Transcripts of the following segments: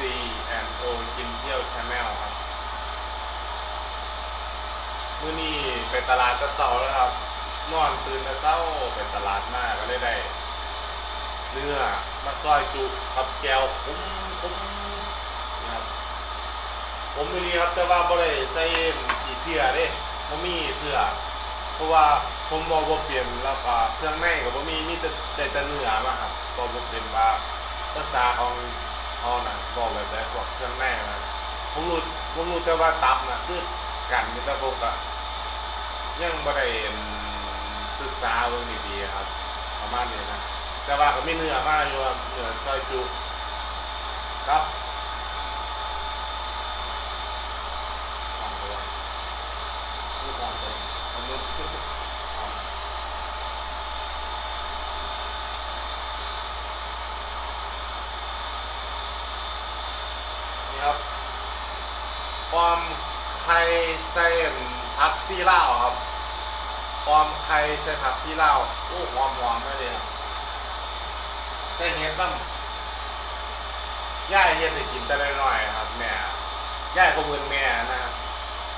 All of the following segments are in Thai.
C and O กินเที่ยวชาแนลครับมื่อนี้ไปตลาดตะเสาแล้วครับ นอนตื่นตะเสาไปตลาดมากก็เลยได้ เนื้อมาซอยจุกับแก้วคุ้มคุ้มนะครับผมไม่ดีครับแต่ว่าบ่ได้ใส่กี่เทื่อเด้บ่มีเทื่อเพราะว่าผมมองบ่เปลี่ยนแล้วก็เครื่องในก็บ่มีมีแต่แต่เนื้อมาครับบ่บ่เป็นว่าภาษาของ เฮาน่ะบอกแบบได้พวกเครื่องในนะผมรู้ผมรู้แต่ว่าตับน่ะคือกันอยู่แต่ผมก็ยังบ่ได้ศึกษาเบิ่งดีๆครับ ประมาณนี้นะแต่ว่าก็มีเนื้อมาอยู่ครับเนื้อซอยจุครับสองตัวนี่สองตัวอันนี้อ่านี่ครับ ความไข่เส้นผักซีลาวครับความไข่ใส่ผักซีลาวโอ้หอมหอมๆเลยครับใส่เห็ดบ้างย่ายเห็ดให้กินแต่ละหน่อยครับแม่ย่ายก็เหมือนแม่นะครับ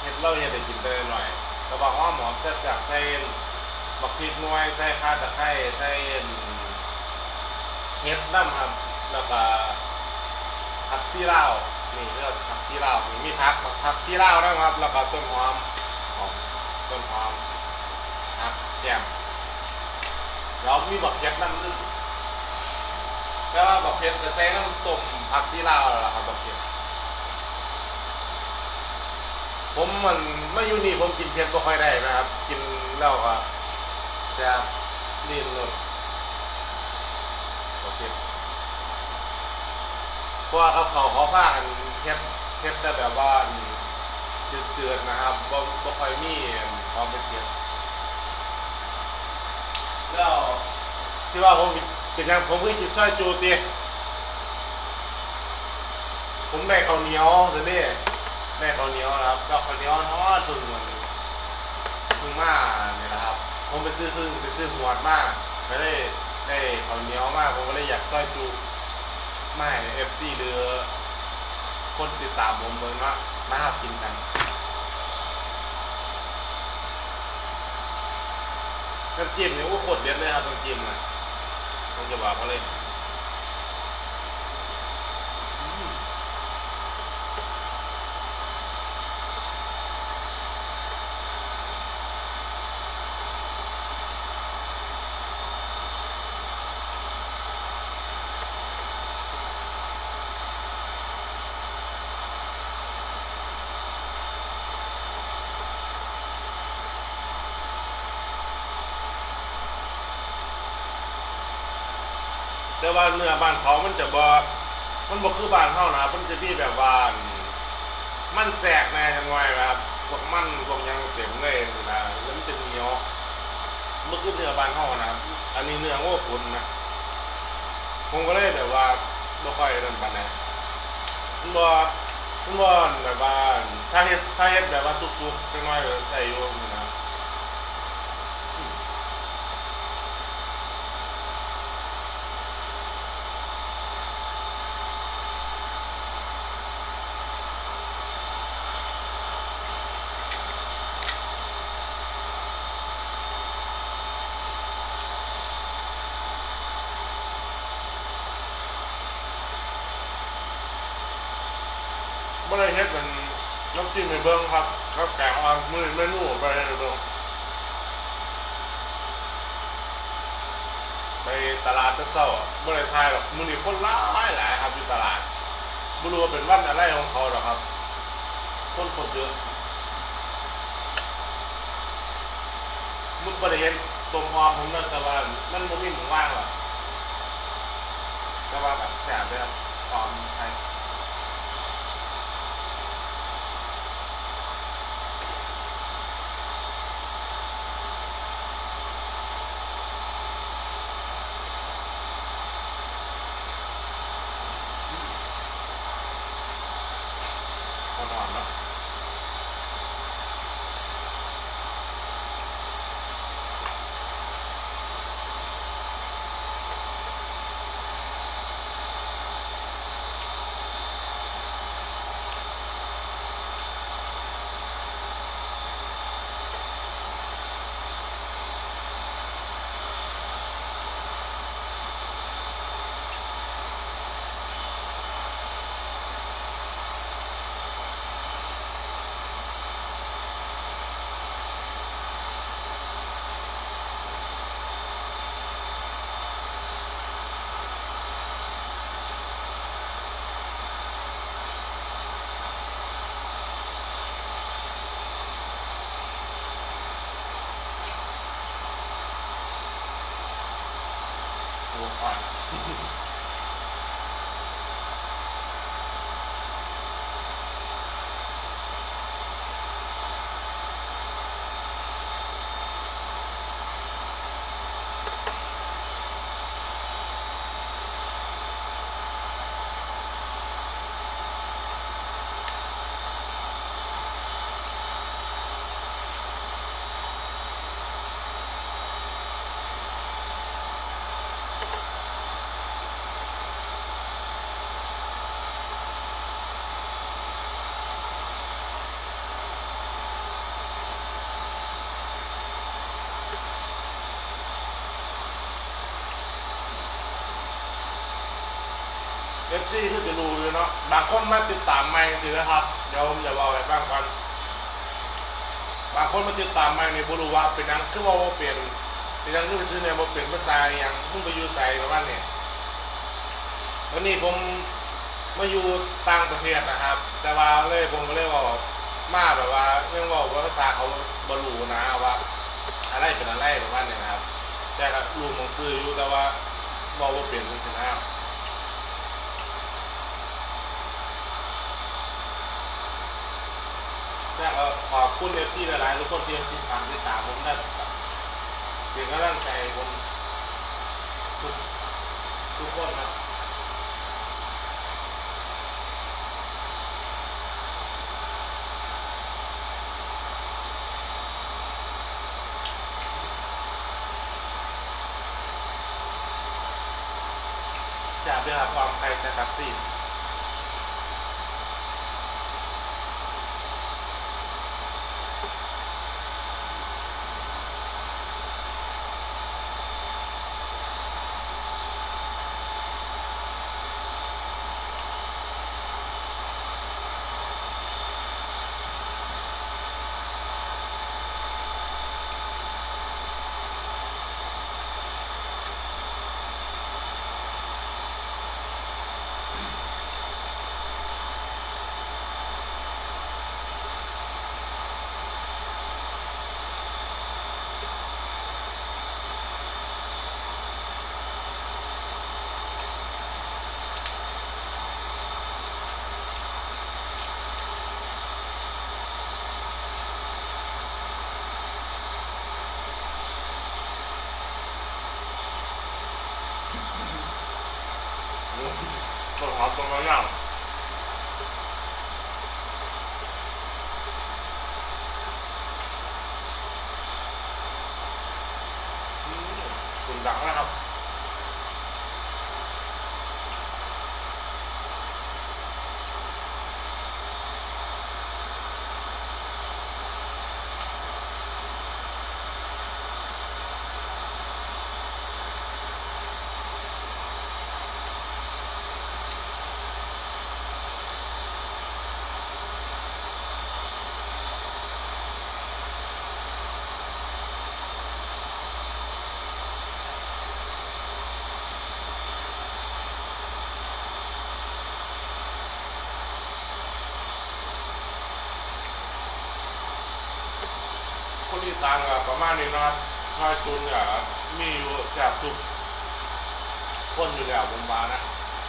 เห็ดเราเห็ดให้กินแต่ละหน่อยกระบอกว่าหมอมแซ่บจากใส่บักพริกน่วยใส่ข้าตะไคร้ใส่เห็ดน้ำครับแล้วก็ผักซีลาว นี่เรียกผักซีลาวนี่มีผักผักซีลาวนะครับ แล้วก็ต้นหอมหอมต้นหอมครับแก้มแล้วมีบักเห็ดน้ำนึงก็บักเพ็ดจะใส่น้ำต้มผักซีลาวแล้วล่ะครับบักเพ็ดผมมันไม่อยู่นี่ผมกินเผ็ดไม่ค่อยได้นะครับ กินแล้วก็แซ่บลิ้นหลุดบักเพ็ด เพราะว่าเขาเขาเขาพากันเผ็ดเผ็ดแต่แบบว่าจืดๆนะครับบ่บ่ค่อยมีความเป็นเผ็ดแล้วที่ว่าผมเป็นยังผมเพิ่งกินซอยจูตีผมได้ข้าวเหนียวสินี่ได้ข้าวเหนียวนะครับก็ข้าวเหนียวทอดพึ่งมันพึ่งมาเนี่ยนะครับ ผมไปซื้อพึ่งไปซื้อหวดมากไม่ได้ได้ข้าวเหนียวมากผมก็เลยอยากซอยจู ไม่เอฟซีหรือ คนติดตามผมเมืองว่ามาหากินกันน้ำจิ้มเนี่ยโอ้โคตรเด็ดเลยครับน้ำจิ้มนะผมจะบอกเขาเลย แต่ว่าเนื้อบ้านเขามันจะบ่มันบ่คือบ้านเขานะครับมันจะมีแบบว่ามันแสกแน่จังไงนะครับพวกมันพวกยังเต็มเลยนะแล้วมันจะเหนียวมันคือเนื้อบ้านเขานะครับอันนี้เนื้อโง่ขุนนะผมก็เลยแบบว่าบ่ค่อยเริ่มปานใดมันบ่มันบ่แบบว่าถ้าเฮ็ดถ้าเฮ็ดแบบว่าสุกๆจังน้อยก็ได้อยู่นะครับ บ่ได้เฮ็ดเป็นน้ำ จิ้มในเบิ้งครับก็แกงอ่อนมือเมนูไปให้เบิ้งไปตลาดตะเศร้าอะบ่ได้ทายหรอกมือนี้คนหลายหลายครับอยู่ตลาดบ่รู้ว่าเป็นวันอะไรของเขาหรอกครับ คนคนเยอะมึงบ่ได้เห็นต้มหอมผมนั่นแต่ว่ามันบ่มีหมูว่างหรอกแต่ว่าแบบแซ่บเลยครับหอมไทย อ่อ ฟซีคือจะรู้อยู่เนาะบางคนมาติดตามไม่สินะครับเดี๋ยวผมจะบอกให้ฟังก่อนบางคนมาติดตามไม่ในบรู้ว่าเป็นหนังคือว่าว่าเปลี่ยนเป็นหนังคือไปซื้อเนี่ยว่าเปลี่ยนภาษาอย่างมึงไปอยู่ใส่ประมาณนี้วันนี้ผมมาอยู่ต่างประเทศนะครับ แต่ว่าเลยผมก็เลยว่ามาแบบว่าเรื่องว่าภาษาเขาบรูนะว่าอะไรเป็นอะไรประมาณนี้นะครับ แต่ก็รู้หนังสืออยู่แต่ว่าบอกว่าเปลี่ยนจริงๆนะครับ แล้วก็ขอบคุณเอฟ ซีหลายๆทุกคนที่ติดตามติดตามผมได้เป็นกำลังใจผมทุกทุกคนครับจากด้วยครับความใครแต่แท็ก ต้นหอมต้นน่ะอืมคุณดังนะครับ คน ที่ต่างประมาณนี้นะครับถ้าจุนเนี่ยมีอยู่แทบทุกคนอยู่แล้วผมว่านะ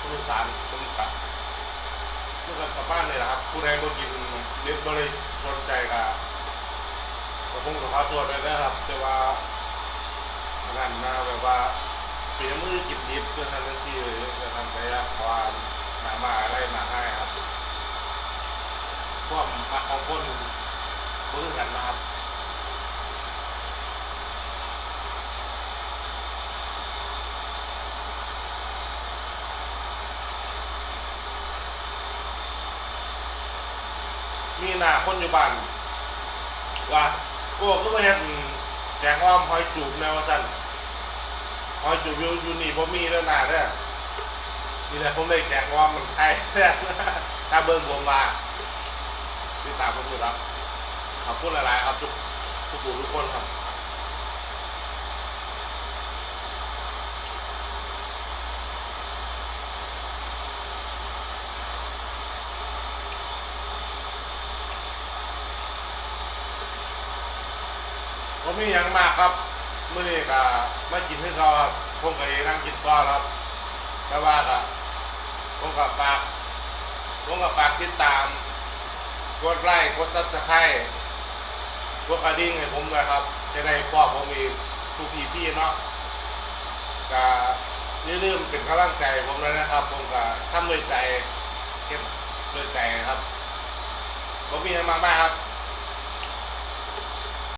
คนอีสานคนอีสานเมื่อกันประมาณนี้นะครับ ผู้ใดบ่กินเล็บบริสนใจกับก็คงจะขอตัวไปนะครับ แต่ว่าอันนั้นะแบบว่าเปลี่ยนมือกินดิบเพื่อทำหน้าที่เลยจะทำไปอะเพราะว่าหนามาอะไรมาให้ครับพวกมักของคนคนอื่นกันนะครับ มีหน้าคนอยู่บ้านว่าโก้ก็ไม่เห็นแกงอ้อมหอยจูบแนวสั่นหอยจูบอยู่อยู่นี่ผมมีแล้วหน้าเนี่ยนี่แหละผมได้แกงอ้อมมันใครถ้าเบิ่งผมมาติดตามผมอยู่ครับขอบคุณหลายๆครับทุกทุกทุกคนครับ มีอย่างมากครับมื่อนี้ก็มากินให้เขาครับผมก็เลยนั่งกินต่อครับ แต่ว่าก็ผมก็ฝากผมก็ฝากติดตาม กดไลค์กดซับสไครต์กดกระดิ่งให้ผมด้วยครับ จะได้พอผมอีกทุกอีพี่เนาะก็อย่าลืมเป็นกำลังใจผมเลยนะครับ ผมก็ทำด้วยใจเก็บด้วยใจครับผมมีอะไรมากๆครับ